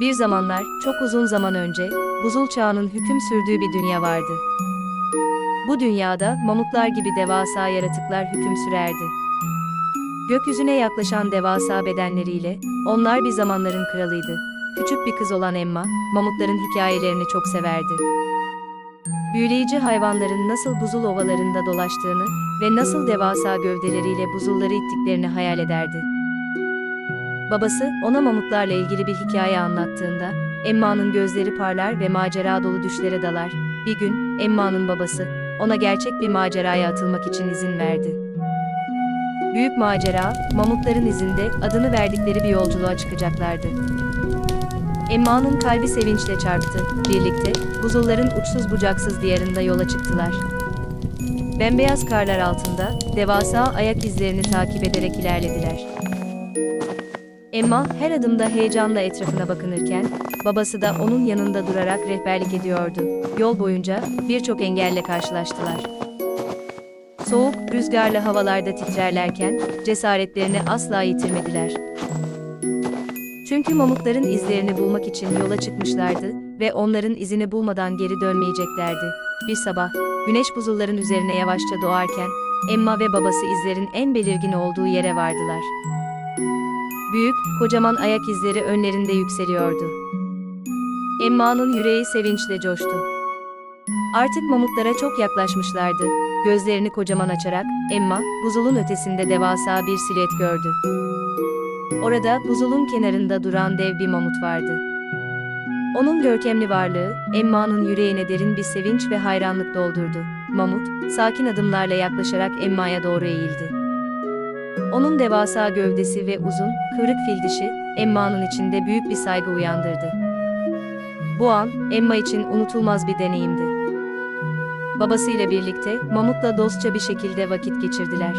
Bir zamanlar, çok uzun zaman önce, buzul çağının hüküm sürdüğü bir dünya vardı. Bu dünyada, mamutlar gibi devasa yaratıklar hüküm sürerdi. Gökyüzüne yaklaşan devasa bedenleriyle, onlar bir zamanların kralıydı. Küçük bir kız olan Emma, mamutların hikayelerini çok severdi. Büyüleyici hayvanların nasıl buzul ovalarında dolaştığını ve nasıl devasa gövdeleriyle buzulları ittiklerini hayal ederdi. Babası, ona mamutlarla ilgili bir hikaye anlattığında, Emma'nın gözleri parlar ve macera dolu düşlere dalar. Bir gün, Emma'nın babası, ona gerçek bir maceraya atılmak için izin verdi. Büyük macera, mamutların izinde adını verdikleri bir yolculuğa çıkacaklardı. Emma'nın kalbi sevinçle çarptı. Birlikte, buzulların uçsuz bucaksız diyarında yola çıktılar. Bembeyaz karlar altında, devasa ayak izlerini takip ederek ilerlediler. Emma her adımda heyecanla etrafına bakınırken, babası da onun yanında durarak rehberlik ediyordu. Yol boyunca birçok engelle karşılaştılar. Soğuk, rüzgarlı havalarda titrerlerken cesaretlerini asla yitirmediler. Çünkü mamutların izlerini bulmak için yola çıkmışlardı ve onların izini bulmadan geri dönmeyeceklerdi. Bir sabah, güneş buzulların üzerine yavaşça doğarken, Emma ve babası izlerin en belirgin olduğu yere vardılar. Büyük, kocaman ayak izleri önlerinde yükseliyordu. Emma'nın yüreği sevinçle coştu. Artık mamutlara çok yaklaşmışlardı. Gözlerini kocaman açarak, Emma, buzulun ötesinde devasa bir silüet gördü. Orada, buzulun kenarında duran dev bir mamut vardı. Onun görkemli varlığı, Emma'nın yüreğine derin bir sevinç ve hayranlık doldurdu. Mamut, sakin adımlarla yaklaşarak Emma'ya doğru eğildi. Onun devasa gövdesi ve uzun, kıvrık fil dişi, Emma'nın içinde büyük bir saygı uyandırdı. Bu an, Emma için unutulmaz bir deneyimdi. Babasıyla birlikte, Mamut'la dostça bir şekilde vakit geçirdiler.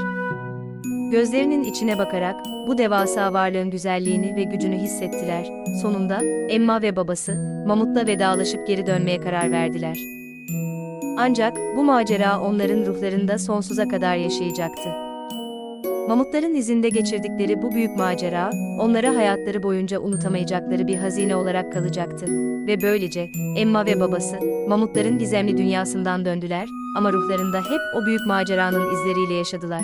Gözlerinin içine bakarak, bu devasa varlığın güzelliğini ve gücünü hissettiler. Sonunda, Emma ve babası, Mamut'la vedalaşıp geri dönmeye karar verdiler. Ancak, bu macera onların ruhlarında sonsuza kadar yaşayacaktı. Mamutların izinde geçirdikleri bu büyük macera, onlara hayatları boyunca unutamayacakları bir hazine olarak kalacaktı. Ve böylece, Emma ve babası, mamutların gizemli dünyasından döndüler ama ruhlarında hep o büyük maceranın izleriyle yaşadılar.